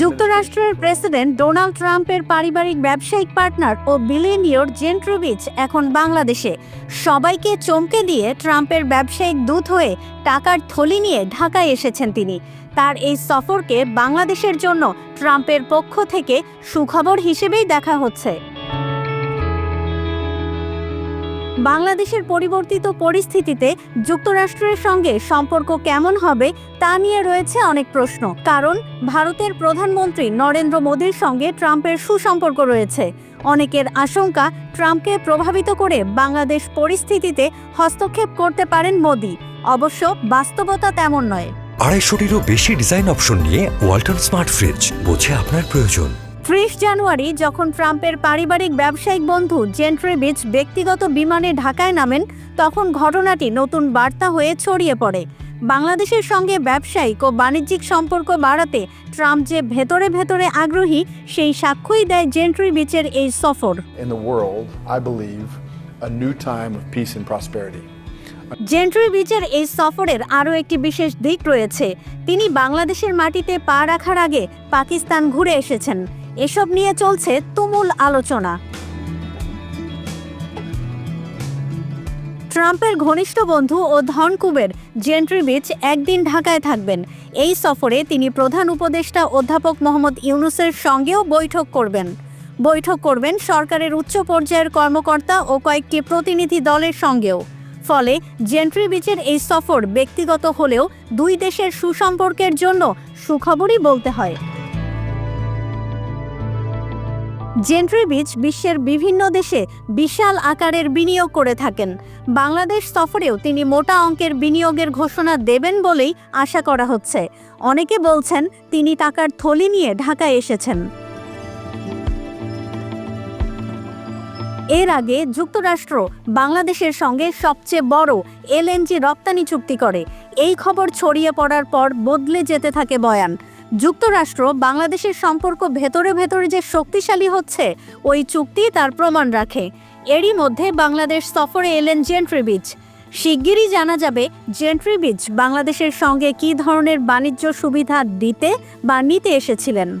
যুক্তরাষ্ট্রের president Donald ট্রাম্পের পারিবারিক ব্যবসায়িক পার্টনার ও বিলিয়নিয়র জেন্ট্রোভিচ এখন বাংলাদেশে। সবাইকে চমকে দিয়ে ট্রাম্পের ব্যবসায়িক দূত হয়ে টাকার থলি নিয়ে ঢাকায় এসেছেন তিনি। তার এই সফরকে বাংলাদেশের জন্য ট্রাম্পের পক্ষ থেকে সুখবর হিসেবেই দেখা হচ্ছে। বাংলাদেশের পরিবর্তিত পরিস্থিতিতে যুক্তরাষ্ট্রের সঙ্গে সম্পর্ক কেমন হবে তা নিয়ে রয়েছে অনেক প্রশ্ন। কারণ, ভারতের প্রধানমন্ত্রী নরেন্দ্র মোদীর সঙ্গে ট্রাম্পের সুসম্পর্ক রয়েছে। অনেকের আশঙ্কা, ট্রাম্পকে প্রভাবিত করে বাংলাদেশ পরিস্থিতিতে হস্তক্ষেপ করতে পারেন মোদী। অবশ্য বাস্তবতা তেমন নয়। আড়াইশোটিরও বেশি ডিজাইন অপশন নিয়ে ওয়ালটন স্মার্ট ফ্রিজ, বোঝে আপনার প্রয়োজন। ত্রিশ জানুয়ারি যখন ট্রাম্পের পারিবারিক ব্যবসায়িক বন্ধু জেন্ট্রিবিচ ব্যক্তিগত বিমানে ঢাকায় নামেন তখন ঘটনাটি নতুন বার্তা হয়ে ছড়িয়ে পড়ে। বাংলাদেশের সঙ্গে ব্যবসায়িক ও বাণিজ্যিক সম্পর্ক বাড়াতে ট্রাম্প যে ভেতরে ভেতরে আগ্রহী সেই সাক্ষ্যই দেয় জেন্ট্রিবিচের এই সফর. জেন্ট্রি বিচের এই সফরের আরও একটি বিশেষ দিক রয়েছে। তিনি বাংলাদেশের মাটিতে পা রাখার আগে পাকিস্তান ঘুরে এসেছেন। এসব নিয়ে চলছে তুমুল আলোচনা। ট্রাম্পের ঘনিষ্ঠ বন্ধু ও ধনকুবের জেন্ট্রি বিচ একদিন ঢাকায় থাকবেন। এই সফরে তিনি প্রধান উপদেষ্টা অধ্যাপক মোহাম্মদ ইউনুসের সঙ্গেও বৈঠক করবেন। বৈঠক করবেন সরকারের উচ্চ পর্যায়ের কর্মকর্তা ও কয়েকটি প্রতিনিধি দলের সঙ্গেও। ফলে জেন্ট্রি বিচের এই সফর ব্যক্তিগত হলেও দুই দেশের সুসম্পর্কের জন্য সুখবরই বলতে হয়। জেন্ট্রি বিচ বিশ্বের বিভিন্ন দেশে বিশাল আকারের বিনিয়োগ করে থাকেন। বাংলাদেশ সফরেও তিনি মোটা অঙ্কের বিনিয়োগের ঘোষণা দেবেন বলেই আশা করা হচ্ছে। অনেকে বলছেন তিনি টাকার থলি নিয়ে ঢাকায় এসেছেন। এর আগে যুক্তরাষ্ট্র বাংলাদেশের সঙ্গে সবচেয়ে বড় এলএনজি রপ্তানি চুক্তি করে। এই খবর ছড়িয়ে পড়ার পর বদলে যেতে থাকে বয়ান। যুক্তরাষ্ট্র বাংলাদেশের সম্পর্ক ভেতরে ভেতরে যে শক্তিশালী হচ্ছে, ওই চুক্তি তার প্রমাণ রাখে। এরই মধ্যে বাংলাদেশ সফরে এলেন জেন্ট্রিবিচ শিগগিরই জানা যাবে জেন্ট্রিবিচ বাংলাদেশের সঙ্গে কী ধরনের বাণিজ্য সুবিধা দিতে বা নিতে এসেছিলেন।